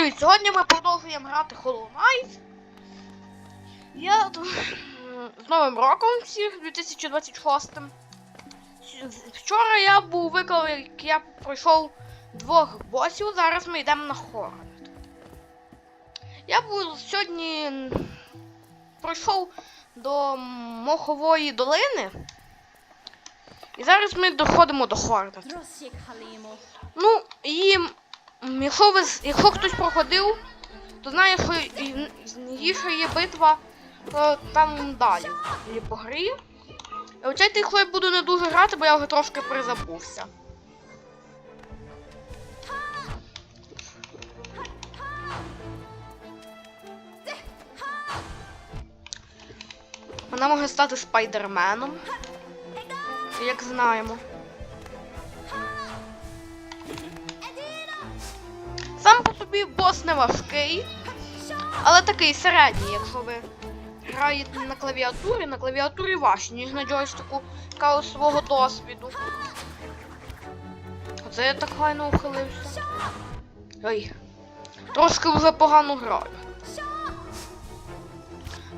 Привіт! Сьогодні ми продовжуємо грати Hollow Knight. Я з Новим роком всіх 2026. Вчора я був виклав, як я пройшов двох босів, зараз ми йдемо на Хорнет. Я був сьогодні пройшов до Мохової долини. І зараз ми доходимо до Хорнет. Ну, і якщо ви якщо хтось проходив, то знає, що і є битва е, там далі. По грі. І Оцей тихо я буду не дуже грати, бо я вже трошки призабувся. Вона може стати спайдерменом. Як знаємо. Собі бос не важкий, але такий середній, якщо ви граєте на клавіатурі, на клавіатурі важче, ніж на джойстику кажу свого досвіду. Оце я так файно ухилився. Ой. Трошки вже погано граю.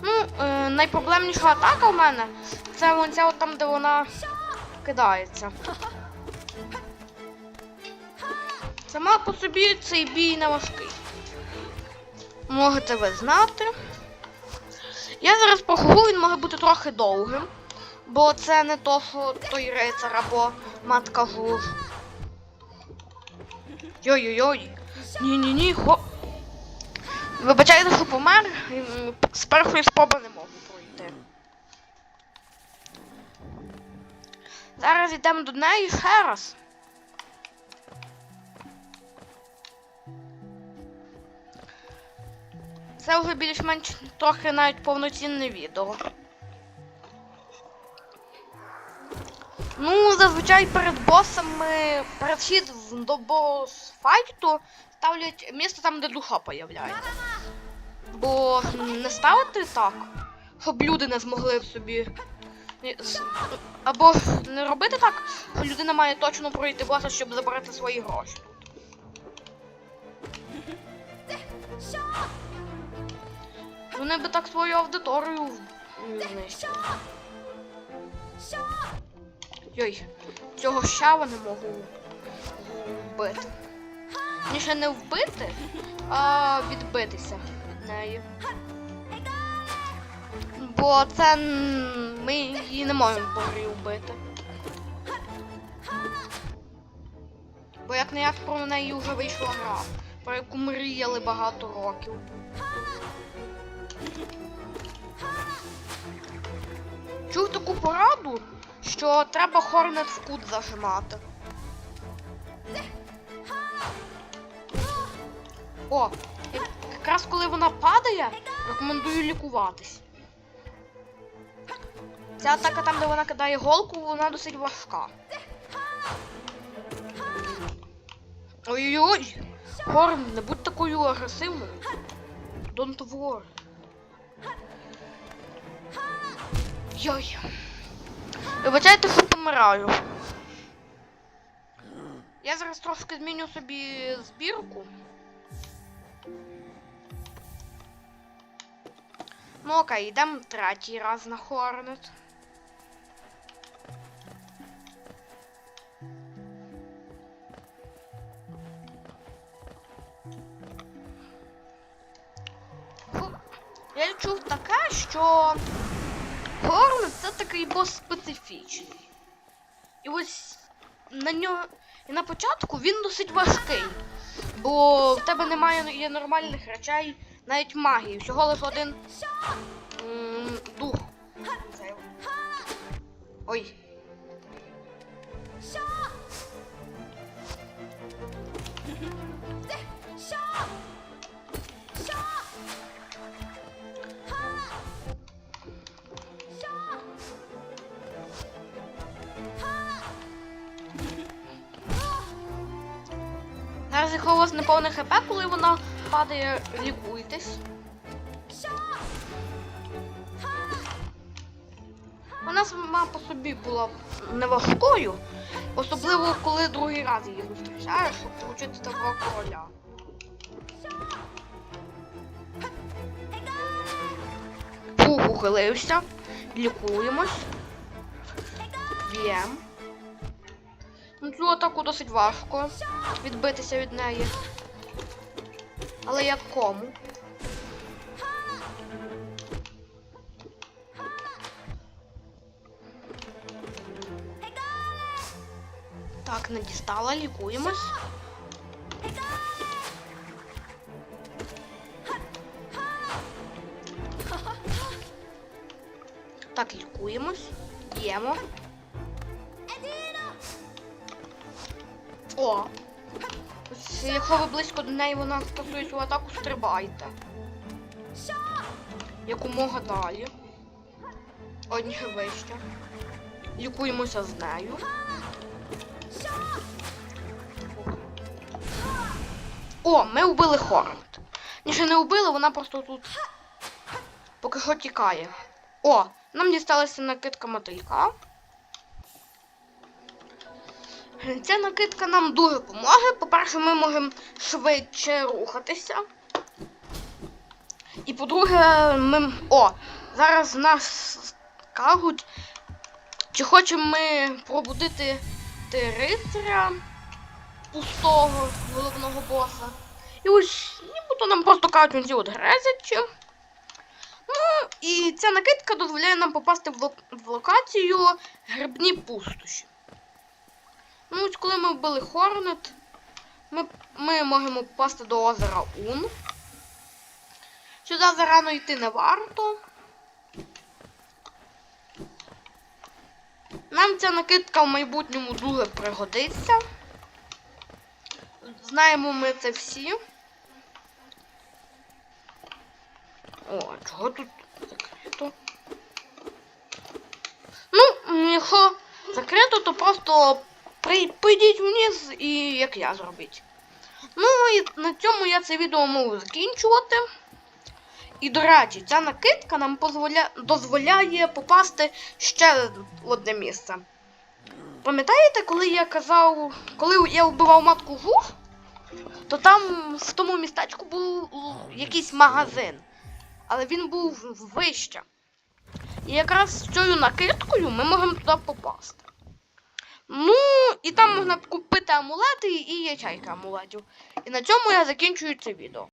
Ну, е, найпроблемніша атака в мене це вон ця от там, де вона кидається. Сама по собі цей бій не важкий. Можете ви знати. Я зараз похожу, він може бути трохи довгим, бо це не то, що той рицар або матка жуж. Йой-йой-йой. Ні-ні-ні, хо. Вибачайте, що помер, з першої спроби не можу пройти. Зараз йдемо до неї ще раз. Це вже більш-менш трохи навіть повноцінне відео. Ну, зазвичай перед босами, перед вхід до бос-файту ставлять місце там, де душа появляється. Бо не ставити так, щоб люди не змогли собі. Або не робити так, що людина має точно пройти боса, щоб забрати свої гроші. Вони би так свою аудиторію знищили. Йой, цього щава не можу вбити. Ніше не вбити, а відбитися від неї. Бо це ми її не можемо вбити. Бо як не як про неї вже вийшла гра, про яку мріяли багато років. Чув таку пораду, що треба хорнет в кут зажимати. О, якраз коли вона падає, рекомендую лікуватись. Ця атака там, де вона кидає голку, вона досить важка. Ой-ой-ой! Хорн, не будь такою агресивною. Don't worry. Йой. Вибачайте, що помираю. Я зараз трошки зміню собі збірку. Ну окей, йдемо третій раз на Хорнет. Фу. Я чув таке, що Хорнет це такий бос специфічний. І ось на нього. І на початку він досить важкий. Бо в тебе немає є нормальних речей, навіть магії. Всього лише один м, дух. Ой. Зараз якщо у вас не повне хп, коли вона падає, лікуйтесь. Вона сама по собі була неважкою, особливо коли другий раз її зустрічаєш, щоб вручити того короля. Фух, ухилився, лікуємось. Б'єм. Ну, цю атаку досить важко відбитися від неї. Але як кому? Так, не дістала, лікуємось. Так, лікуємось. Б'ємо. О! Якщо ви близько до неї, вона стосує свою атаку, стрибайте. Якомога далі. Одні вище. Лікуємося з нею. О, ми вбили Хорнет. Ніже не вбили, вона просто тут поки що тікає. О, нам дісталася накидка мотилька. Ця накидка нам дуже допоможе. По-перше, ми можемо швидше рухатися. І по-друге, ми. О! Зараз нас кажуть, чи хочемо ми пробудити ти рицаря пустого головного боса. І ось нібито нам просто кажуть ці от грезичі. Ну, і ця накидка дозволяє нам попасти в, лок- в локацію грибні пустоші. Ну, ось коли ми вбили Хорнет, ми, ми можемо попасти до озера Ун. Сюди зарано йти не варто. Нам ця накидка в майбутньому дуже пригодиться. Знаємо ми це всі. О, чого тут закрито? Ну, якщо закрито, то просто прийдіть вниз і як я зробіть. Ну і на цьому я це відео можу закінчувати. І, до речі, ця накидка нам позволя... дозволяє попасти ще в одне місце. Пам'ятаєте, коли я казав, коли я вбивав матку жух, то там в тому містечку був якийсь магазин. Але він був вище. І якраз з цією накидкою ми можемо туди попасти. Ну, і там можна купити амулети і ячайка амулетів. І на цьому я закінчую це відео.